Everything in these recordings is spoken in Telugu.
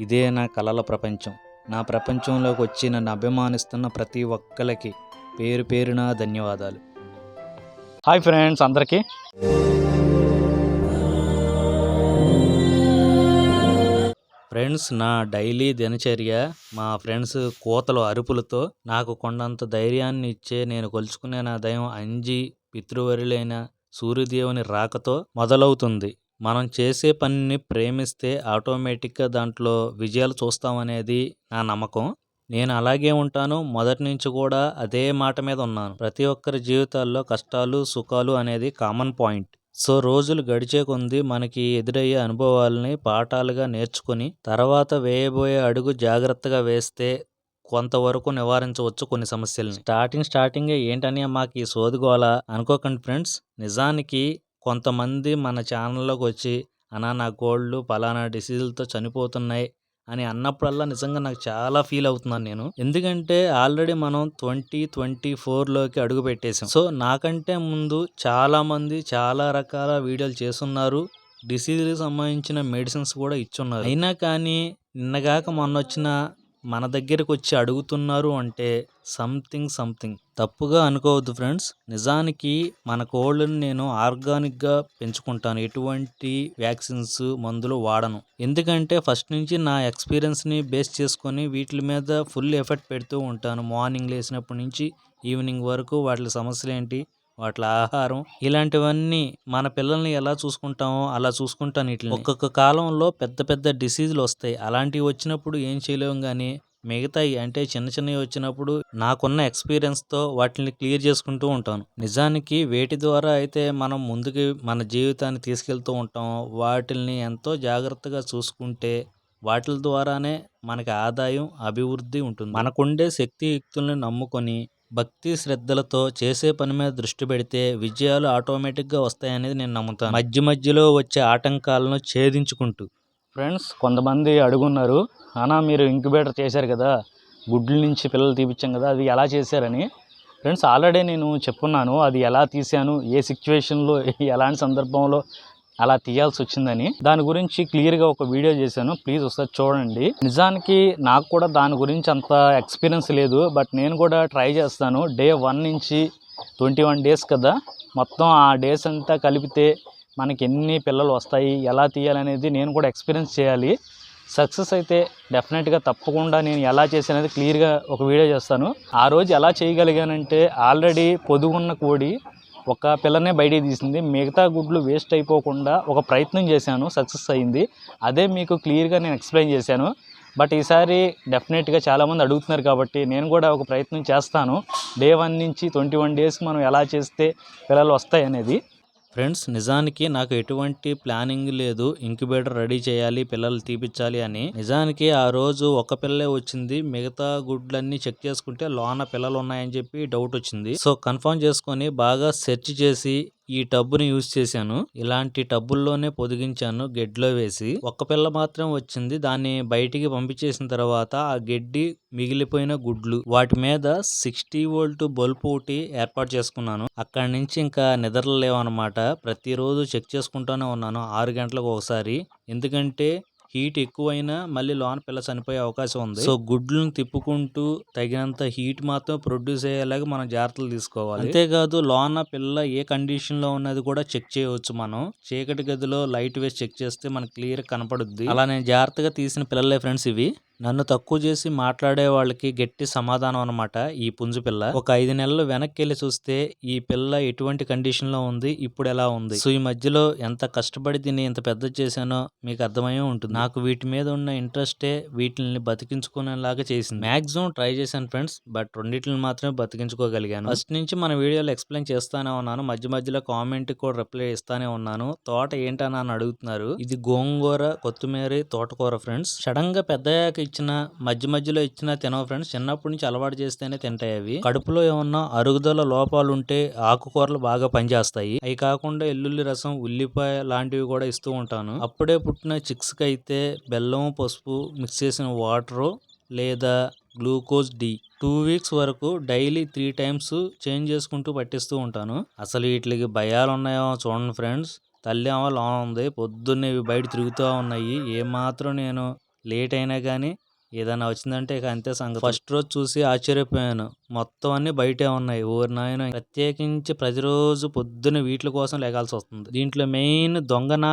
ఇదే నా కలల ప్రపంచం. నా ప్రపంచంలోకి వచ్చి నన్ను అభిమానిస్తున్న ప్రతి ఒక్కరికి పేరు పేరున ధన్యవాదాలు. హాయ్ ఫ్రెండ్స్ అందరికీ. ఫ్రెండ్స్ నా డైలీ దినచర్య మా ఫ్రెండ్స్ కోతలు అరుపులతో నాకు కొండంత ధైర్యాన్ని ఇచ్చే నేను కొలుచుకునే నా దయం అంజి పితృవరులైన సూర్యదేవుని రాకతో మొదలవుతుంది. మనం చేసే పనిని ప్రేమిస్తే ఆటోమేటిక్గా దాంట్లో విజయాలు చూస్తామనేది నా నమ్మకం. నేను అలాగే ఉంటాను. మొదటి నుంచి కూడా అదే మాట మీద ఉన్నాను. ప్రతి ఒక్కరి జీవితాల్లో కష్టాలు సుఖాలు అనేది కామన్ పాయింట్. సో రోజులు గడిచే కొంది మనకి ఎదురయ్యే అనుభవాలని పాఠాలుగా నేర్చుకుని తర్వాత వేయబోయే అడుగు జాగ్రత్తగా వేస్తే కొంతవరకు నివారించవచ్చు కొన్ని సమస్యల్ని. స్టార్టింగ్ స్టార్టింగే ఏంటని మాకు ఈ సోదుగోల అనుకోకండి ఫ్రెండ్స్. నిజానికి కొంతమంది మన ఛానల్లోకి వచ్చి అన్నా నా కోళ్ళు పలానా డిసీజులతో చనిపోతున్నాయి అని అన్నప్పుడల్లా నిజంగా నాకు చాలా ఫీల్ అవుతున్నాను నేను. ఎందుకంటే ఆల్రెడీ మనం ట్వంటీ ట్వంటీ ఫోర్లోకి అడుగు పెట్టేసాం సో నాకంటే ముందు చాలామంది చాలా రకాల వీడియోలు చేస్తున్నారు. డిసీజ్కి సంబంధించిన మెడిసిన్స్ కూడా ఇచ్చున్నారు. అయినా కానీ నిన్నగాక మొన్న వచ్చిన మన దగ్గరకు వచ్చి అడుగుతున్నారు అంటే సంథింగ్ సంథింగ్ తప్పుగా అనుకోవద్దు ఫ్రెండ్స్ నిజానికి మన కోళ్ళని నేను ఆర్గానిక్గా పెంచుకుంటాను. ఎటువంటి వ్యాక్సిన్స్ మందులు వాడను. ఎందుకంటే ఫస్ట్ నుంచి నా ఎక్స్పీరియన్స్ని బేస్ చేసుకొని వీటి మీద ఫుల్ ఎఫర్ట్ పెడుతూ ఉంటాను. మార్నింగ్ లేచినప్పటి నుంచి ఈవినింగ్ వరకు వాటి సమస్యలు ఏంటి వాటి ఆహారం ఇలాంటివన్నీ మన పిల్లల్ని ఎలా చూసుకుంటామో అలా చూసుకుంటాను వీటిని. ఒక్కొక్క కాలంలో పెద్ద పెద్ద డిసీజులు వస్తాయి. అలాంటివి వచ్చినప్పుడు ఏం చేయలేము కానీ మిగతాయి అంటే చిన్న చిన్నవి వచ్చినప్పుడు నాకున్న ఎక్స్పీరియన్స్తో వాటిని క్లియర్ చేసుకుంటూ ఉంటాను. నిజానికి వేటి ద్వారా అయితే మనం ముందుకు మన జీవితాన్ని తీసుకెళ్తూ ఉంటాం. వాటిల్ని ఎంతో జాగ్రత్తగా చూసుకుంటే వాటి ద్వారానే మనకి ఆదాయం అభివృద్ధి ఉంటుంది. మనకుండే శక్తియుక్తుల్ని నమ్ముకొని భక్తి శ్రద్ధలతో చేసే పని మీద దృష్టి పెడితే విజయాలు ఆటోమేటిక్గా వస్తాయనేది నేను నమ్ముతాను. మధ్య మధ్యలో వచ్చే ఆటంకాలను ఛేదించుకుంటూ. ఫ్రెండ్స్ కొంతమంది అడుగున్నారు అన్నా మీరు ఇంక్యుబేటర్ చేశారు కదా గుడ్ల నుంచి పిల్లలు తీపిచ్చాం కదా అది ఎలా చేశారని? ఫ్రెండ్స్ ఆల్రెడీ నేను చెప్పున్నాను అది ఎలా తీశాను ఏ సిచ్యువేషన్లో ఎలాంటి సందర్భంలో అలా తీయాల్సి వచ్చిందని. దాని గురించి క్లియర్గా ఒక వీడియో చేశాను. ప్లీజ్ ఒకసారి చూడండి. నిజానికి నాకు కూడా దాని గురించి అంత ఎక్స్పీరియన్స్ లేదు. బట్ నేను కూడా ట్రై చేస్తాను. డే వన్ నుంచి ట్వంటీ వన్ డేస్ కదా. మొత్తం ఆ డేస్ అంతా కలిపితే మనకి ఎన్ని పిల్లలు వస్తాయి ఎలా తీయాలనేది నేను కూడా ఎక్స్పీరియన్స్ చేయాలి. సక్సెస్ అయితే డెఫినెట్గా తప్పకుండా నేను ఎలా చేశానది క్లియర్గా ఒక వీడియో చేస్తాను. ఆ రోజు ఎలా చేయగలిగానంటే ఆల్రెడీ పొదుగున్న కోడి ఒక పిల్లనే బయటికి తీసింది. మిగతా గుడ్లు వేస్ట్ అయిపోకుండా ఒక ప్రయత్నం చేశాను. సక్సెస్ అయింది. అదే మీకు క్లియర్గా నేను ఎక్స్ప్లెయిన్ చేశాను. బట్ ఈసారి డెఫినెట్గా చాలామంది అడుగుతున్నారు కాబట్టి నేను కూడా ఒక ప్రయత్నం చేస్తాను. డే వన్ నుంచి ట్వంటీ వన్ డేస్ మనం ఎలా చేస్తే పిల్లలు వస్తాయి అనేది ఫ్రెండ్స్ నిజానికి నాకు ఎటువంటి ప్లానింగ్ లేదు. ఇంక్యుబేటర్ రెడీ చేయాలి పిల్లలు తీపిచ్చాలి అని. నిజానికి ఆ రోజు ఒక పిల్లే వచ్చింది. మిగతా గుడ్లన్నీ చెక్ చేసుకుంటే లోన పిల్లలు ఉన్నాయని చెప్పి డౌట్ వచ్చింది. సో కన్ఫర్మ్ చేసుకొని బాగా సెర్చ్ చేసి ఈ టబ్బుని యూజ్ చేశాను. ఇలాంటి టబ్బుల్లోనే పొదిగించాను గెడ్లో వేసి. ఒక్క పిల్ల మాత్రం వచ్చింది. దాన్ని బయటికి పంపించేసిన తర్వాత ఆ గడ్డి మిగిలిపోయిన గుడ్లు. వాటి మీద సిక్స్టీ వోల్ట్ బల్బ్ ఒకటి ఏర్పాటు చేసుకున్నాను. అక్కడి నుంచి ఇంకా నిద్రలేవు అనమాట ప్రతిరోజు చెక్ చేసుకుంటూనే ఉన్నాను. ఆరు గంటలకు ఒకసారి. ఎందుకంటే హీట్ ఎక్కువైనా మళ్ళీ లోన పిల్ల చనిపోయే అవకాశం ఉంది. సో గుడ్లను తిప్పుకుంటూ తగినంత హీట్ మాత్రం ప్రొడ్యూస్ అయ్యేలాగా మనం జాగ్రత్తలు తీసుకోవాలి. అంతేకాదు లోన పిల్ల ఏ కండిషన్లో ఉన్నది కూడా చెక్ చేయవచ్చు మనం. చీకటి గదిలో లైట్ వేసి చెక్ చేస్తే మనకు క్లియర్ కనపడుద్ది. అలా నేను జాగ్రత్తగా తీసిన పిల్లలే ఫ్రెండ్స్ ఇవి. నన్ను తక్కువ చేసి మాట్లాడే వాళ్ళకి గట్టి సమాధానం అనమాట ఈ పుంజు పిల్ల. ఒక ఐదు నెలలు వెనక్కి వెళ్ళి చూస్తే ఈ పిల్ల ఎటువంటి కండిషన్లో ఉంది? ఇప్పుడు ఎలా ఉంది? సో ఈ మధ్యలో ఎంత కష్టపడి దీన్ని ఇంత పెద్ద చేశానో మీకు అర్థమయ్యే ఉంటుంది. నాకు వీటి మీద ఉన్న ఇంట్రెస్టే వీటిని బతికించుకునేలాగా చేసింది. మాక్సిమం ట్రై చేశాను ఫ్రెండ్స్ బట్ రెండింటిని మాత్రమే బతికించుకోగలిగాను. ఫస్ట్ నుంచి మన వీడియోలో ఎక్స్ప్లెయిన్ చేస్తానే ఉన్నాను. మధ్య మధ్యలో కామెంట్ కూడా రిప్లై ఇస్తానే ఉన్నాను. తోట ఏంటని అని అడుగుతున్నారు. ఇది గోంగూర కొత్తిమీర తోటకూర ఫ్రెండ్స్ సడన్గా పెద్దయ్యాక ఇచ్చిన మధ్య మధ్యలో ఇచ్చిన తినవు ఫ్రెండ్స్. చిన్నప్పటి నుంచి అలవాటు చేస్తేనే తింటాయి అవి. కడుపులో ఏమన్నా అరుగుదల లోపాలు ఉంటే ఆకుకూరలు బాగా పనిచేస్తాయి. అవి కాకుండా ఎల్లుల్లి రసం ఉల్లిపాయ లాంటివి కూడా ఇస్తూ ఉంటాను. అప్పుడే పుట్టిన చిక్స్కి అయితే బెల్లం పసుపు మిక్స్ చేసిన వాటరు లేదా గ్లూకోజ్ డి టూ వీక్స్ వరకు డైలీ త్రీ టైమ్స్ చేంజ్ చేసుకుంటూ పట్టిస్తూ ఉంటాను. అసలు వీటికి భయాలు ఉన్నాయో చూడండి ఫ్రెండ్స్. తల్లి ఏమో లోన ఉంది. పొద్దున్నే ఇవి బయట తిరుగుతూ ఉన్నాయి. ఏమాత్రం నేను లేట్ అయినా కానీ ఏదైనా వచ్చిందంటే ఇక అంతే సంగతి. ఫస్ట్ రోజు చూసి ఆశ్చర్యపోయాను. మొత్తం అన్ని బయటే ఉన్నాయి. ఓరి నాయన ప్రత్యేకించి ప్రతిరోజు పొద్దున్న వీటి కోసం లేగాల్సి వస్తుంది. దీంట్లో మెయిన్ దొంగన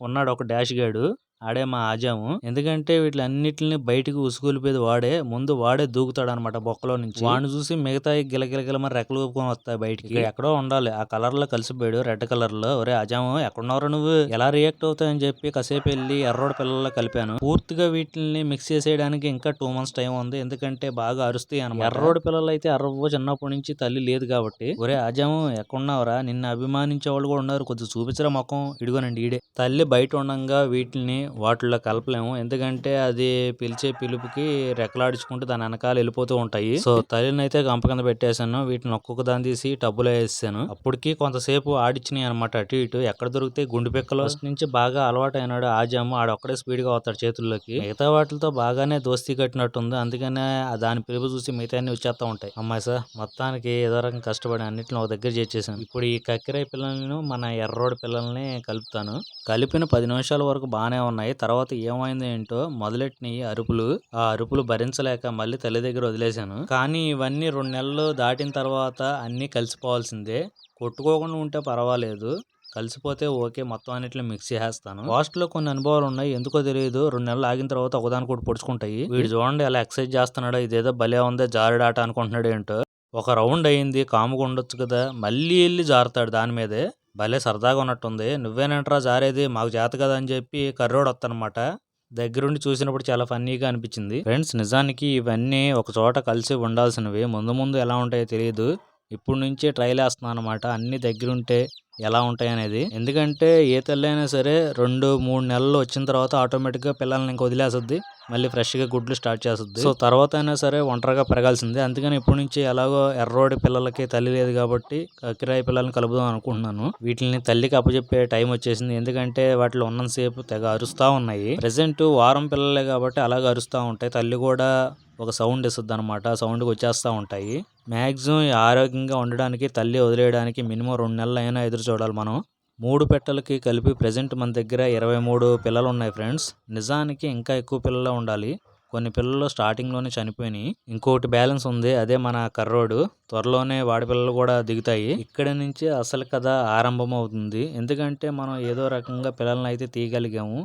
ఉన్నాడు ఒక డాష్ గాడు. ఆడే మా ఆజాము. ఎందుకంటే వీటిలన్నిటిని బయటికి ఉసుగొలిపేది వాడే ముందు వాడే దూకుతాడు అనమాట బొక్కలో నుంచి. వాడిని చూసి మిగతా గిలగిలగిల మరి రెక్కలు ఊపుకొని వస్తాయి బయటికి. ఎక్కడో ఉండాలి. ఆ కలర్లో కలిసిపోయాడు రెడ్ కలర్లో ఒరే అజాము ఎక్కడున్నావు నువ్వు? ఎలా రియాక్ట్ అవుతాయని చెప్పి కాసేపు వెళ్ళి ఎర్రోడ్ పిల్లల్లో కలిపాను. పూర్తిగా వీటిని మిక్స్ చేసేయడానికి ఇంకా టూ మంత్స్ టైం ఉంది. ఎందుకంటే బాగా అరుస్తాయి అనమాట ఎర్రోడ్ పిల్లలు అయితే అర్రవ్వ చిన్నప్పటి నుంచి తల్లి లేదు కాబట్టి. ఒరే అజాము ఎక్కడున్నావురా? నిన్ను అభిమానించే వాళ్ళు కూడా ఉన్నారు. కొద్దిగా చూపించరా ముఖం? ఇడిగోనండి ఈడే. తల్లి బయట ఉండంగా వీటిని వాటిల్లో కలపలేము. ఎందుకంటే అది పిలిచే పిలుపుకి రెక్కలాడించుకుంటూ దాని వెనకాల వెళ్ళిపోతూ ఉంటాయి. సో తల్లిని అయితే గంప కింద పెట్టేశాను. వీటిని ఒక్కొక్క దాన్ని తీసి టబ్బులో వేసాను అప్పటికి కొంతసేపు ఆడిచ్చినాయి అనమాట అటు ఇటు. ఎక్కడ దొరికితే గుండు పిక్కలు. నుంచి బాగా అలవాటు అయినాడు ఆజాము ఆడ ఒక్కడే స్పీడ్గా అవుతాడు చేతుల్లోకి. మిగతా వాటితో బాగానే దోస్తీ కట్టినట్టుంది. అందుకనే దాని పిలుపు చూసి మిగతా అన్ని వచ్చేస్తా ఉంటాయి. అమ్మాయి సార్ మొత్తానికి ఏదో రకం కష్టపడి అన్నిటిని ఒక దగ్గర చేసేసాను. ఇప్పుడు ఈ కక్కిరాయి పిల్లలను మన ఎర్రోడి పిల్లల్ని కలుపుతాను. కలిపిన పది నిమిషాల వరకు బాగానే ఉన్నాయి తర్వాత ఏమైంది ఏంటో మొదలెట్టినాయి అరుపులు. ఆ అరుపులు భరించలేక మళ్ళీ తల్లి దగ్గర వదిలేశాను. కానీ ఇవన్నీ రెండు నెలలు దాటిన తర్వాత అన్నీ కలిసిపోవాల్సిందే. కొట్టుకోకుండా ఉంటే పర్వాలేదు. కలిసిపోతే ఓకే మొత్తం అన్నిట్లో మిక్స్ చేసేస్తాను. లాస్ట్లో కొన్ని అనుభవాలు ఉన్నాయి. ఎందుకో తెలియదు. రెండు నెలలు ఆగిన తర్వాత ఒకదాని కూడా పొడుచుకుంటాయి. వీడు చూడండి అలా ఎక్సైజ్ చేస్తున్నాడో ఇదేదో భలే ఉందే జారుడాట అనుకుంటున్నాడు ఏంటో ఒక రౌండ్ అయింది. కాముగా ఉండొచ్చు కదా. మళ్ళీ వెళ్ళి జారుతాడు దాని మీదే. భలే సరదాగా ఉన్నట్టుంది. నువ్వేనంటరా జారేది? మాకు చేత కదా అని చెప్పి కర్రోడు వస్తానమాట దగ్గరుండి చూసినప్పుడు చాలా ఫన్నీగా అనిపించింది. ఫ్రెండ్స్ నిజానికి ఇవన్నీ ఒక చోట కలిసి ఉండాల్సినవి. ముందు ముందు ఎలా ఉంటాయో తెలియదు ఇప్పుడు నుంచే ట్రైల్ వేస్తున్నాను అనమాట అన్ని దగ్గరుంటే ఎలా ఉంటాయి అనేది. ఎందుకంటే ఏ తల్లి అయినా సరే రెండు మూడు నెలలు వచ్చిన తర్వాత ఆటోమేటిక్గా పిల్లల్ని ఇంక వదిలేస్తుంది. మళ్ళీ ఫ్రెష్గా గుడ్లు స్టార్ట్ చేస్తుంది. సో తర్వాత అయినా సరే ఒంటరిగా పెరగాల్సిందే. అందుకని ఇప్పటి నుంచి ఎలాగో ఎర్రోడి పిల్లలకి తల్లి లేదు కాబట్టి కిరాయి పిల్లల్ని కలుపుదాం అనుకుంటున్నాను. వీటిని తల్లికి అప్పచెప్పే టైం వచ్చేసింది. ఎందుకంటే వాటిలో ఉన్నంతసేపు తెగ అరుస్తూ ఉన్నాయి. ప్రెసెంట్ వారం పిల్లలే కాబట్టి అలాగే అరుస్తూ ఉంటాయి. తల్లి కూడా ఒక సౌండ్ ఇస్తుంది అనమాట సౌండ్కి వచ్చేస్తూ ఉంటాయి. మ్యాక్సిమం ఆరోగ్యంగా ఉండడానికి తల్లి వదిలేయడానికి మినిమం రెండు నెలలు అయినా ఎదురు చూడాలి మనం. మూడు పెట్టలకి కలిపి ప్రజెంట్ మన దగ్గర ఇరవై మూడు పిల్లలు ఉన్నాయి ఫ్రెండ్స్. నిజానికి ఇంకా ఎక్కువ పిల్లలు ఉండాలి. కొన్ని పిల్లలు స్టార్టింగ్లోనే చనిపోయినాయి. ఇంకొకటి బ్యాలెన్స్ ఉంది. అదే మన కర్రోడు. త్వరలోనే వాడి పిల్లలు కూడా దిగుతాయి. ఇక్కడ నుంచి అసలు కథ ఆరంభం అవుతుంది ఎందుకంటే మనం ఏదో రకంగా పిల్లల్ని అయితే తీయగలిగాము.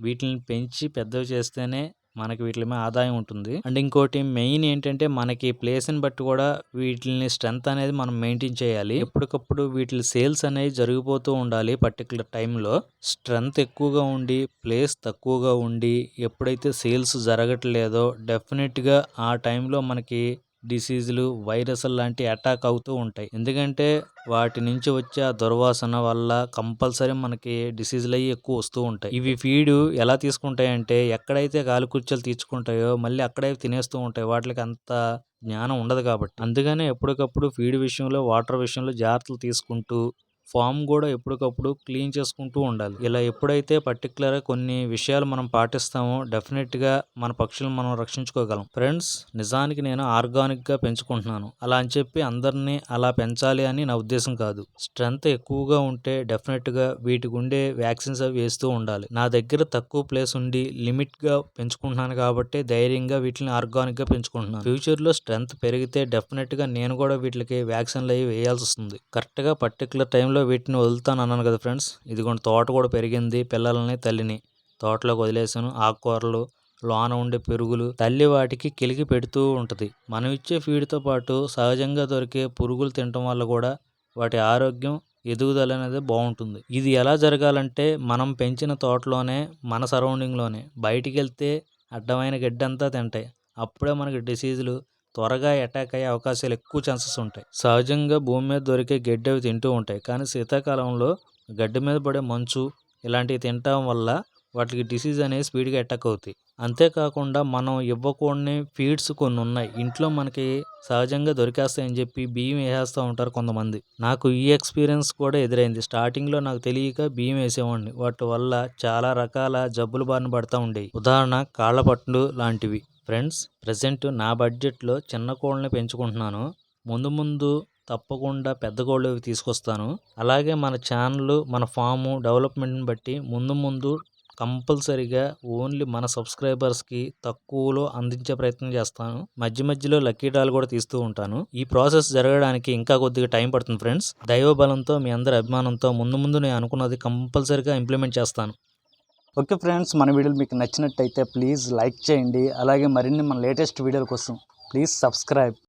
వీటిని పెంచి పెద్దవి చేస్తేనే మనకి వీటి మీద ఆదాయం ఉంటుంది. అండ్ ఇంకోటి మెయిన్ ఏంటంటే మనకి ప్లేస్ని బట్టి కూడా వీటిని స్ట్రెంత్ అనేది మనం మెయింటైన్ చేయాలి. ఎప్పటికప్పుడు వీటి సేల్స్ అనేవి జరిగిపోతూ ఉండాలి పర్టికులర్ టైంలో స్ట్రెంత్ ఎక్కువగా ఉండి ప్లేస్ తక్కువగా ఉండి ఎప్పుడైతే సేల్స్ జరగట్లేదో డెఫినెట్గా ఆ టైంలో మనకి డిసీజులు వైరస్ లాంటి అటాక్ అవుతూ ఉంటాయి. ఎందుకంటే వాటి నుంచి వచ్చే ఆ దుర్వాసన వల్ల కంపల్సరీ మనకి డిసీజులు అయ్యి ఎక్కువ వస్తూ ఉంటాయి. ఇవి ఫీడ్ ఎలా తీసుకుంటాయంటే ఎక్కడైతే గాలి కుర్చీలు తీర్చుకుంటాయో మళ్ళీ అక్కడే తినేస్తూ ఉంటాయి. వాటికి అంత జ్ఞానం ఉండదు కాబట్టి. అందుకనే ఎప్పటికప్పుడు ఫీడ్ విషయంలో వాటర్ విషయంలో జాగ్రత్తలు తీసుకుంటూ ఫామ్ కూడా ఎప్పటికప్పుడు క్లీన్ చేసుకుంటూ ఉండాలి. ఇలా ఎప్పుడైతే పర్టికులర్గా కొన్ని విషయాలు మనం పాటిస్తామో డెఫినెట్గా మన పక్షులను మనం రక్షించుకోగలం. ఫ్రెండ్స్ నిజానికి నేను ఆర్గానిక్గా పెంచుకుంటున్నాను. అలా అని చెప్పి అందరినీ అలా పెంచాలి అని నా ఉద్దేశం కాదు. స్ట్రెంత్ ఎక్కువగా ఉంటే డెఫినెట్గా వీటికి ఉండే వ్యాక్సిన్స్ అవి వేస్తూ ఉండాలి. నా దగ్గర తక్కువ ప్లేస్ ఉండి లిమిట్గా పెంచుకుంటున్నాను కాబట్టి ధైర్యంగా వీటిని ఆర్గానిక్గా పెంచుకుంటున్నాను. ఫ్యూచర్లో స్ట్రెంత్ పెరిగితే డెఫినెట్గా నేను కూడా వీటికి వ్యాక్సిన్లు అవి వేయాల్సి వస్తుంది. కరెక్ట్గా పర్టికులర్ టైంలో వీటిని వదులుతాను అన్నాను కదా ఫ్రెండ్స్. ఇదిగోండి తోట కూడా పెరిగింది పిల్లల్ని తల్లిని. తోటలోకి వదిలేసాను ఆకుకూరలు లోన ఉండే పెరుగులు తల్లి వాటికి కిలికి పెడుతూ ఉంటుంది. మనం ఇచ్చే ఫీడ్తో పాటు సహజంగా దొరికే పురుగులు తినటం వల్ల కూడా వాటి ఆరోగ్యం ఎదుగుదల అనేది బాగుంటుంది. ఇది ఎలా జరగాలంటే మనం పెంచిన తోటలోనే మన సరౌండింగ్లోనే బయటికి వెళ్తే అడ్డమైన గడ్డంతా తింటాయి. అప్పుడే మనకి డిసీజులు త్వరగా అటాక్ అయ్యే అవకాశాలు ఎక్కువ ఛాన్సెస్ ఉంటాయి. సహజంగా భూమి మీద దొరికే గడ్డి అవి తింటూ ఉంటాయి. కానీ శీతాకాలంలో గడ్డి మీద పడే మంచు ఇలాంటివి తినటం వల్ల వాటికి డిసీజ్ అనేది స్పీడ్గా అటాక్ అవుతాయి అంతేకాకుండా మనం ఇవ్వకూడని ఫీడ్స్ కొన్ని ఉన్నాయి. ఇంట్లో మనకి సహజంగా దొరికేస్తాయని చెప్పి బియ్యం వేసేస్తూ ఉంటారు కొంతమంది. నాకు ఈ ఎక్స్పీరియన్స్ కూడా ఎదురైంది. స్టార్టింగ్లో నాకు తెలియక బియ్యం వేసేవాడిని. వాటి వల్ల చాలా రకాల జబ్బులు బారిన పడతా ఉండేవి. ఉదాహరణ కాళ్ళ పట్లు లాంటివి. ఫ్రెండ్స్ ప్రజెంట్ నా బడ్జెట్లో చిన్న కోళ్ళని పెంచుకుంటున్నాను. ముందు ముందు తప్పకుండా పెద్ద కోళ్ళు తీసుకొస్తాను. అలాగే మన ఛానల్ మన ఫాము డెవలప్మెంట్ని బట్టి ముందు ముందు కంపల్సరిగా ఓన్లీ మన సబ్స్క్రైబర్స్కి తక్కువలో అందించే ప్రయత్నం చేస్తాను. మధ్య మధ్యలో లక్కీ డాల్ కూడా తీస్తూ ఉంటాను. ఈ ప్రాసెస్ జరగడానికి ఇంకా కొద్దిగా టైం పడుతుంది ఫ్రెండ్స్. దైవ బలంతో మీ అందరి అభిమానంతో ముందు ముందు నేను అనుకున్నది కంపల్సరిగా ఇంప్లిమెంట్ చేస్తాను. ఓకే ఫ్రెండ్స్ మన వీడియోలు మీకు నచ్చినట్టయితే ప్లీజ్ లైక్ చేయండి. అలాగే మరిన్ని మన లేటెస్ట్ వీడియోల కోసం ప్లీజ్ సబ్స్క్రైబ్.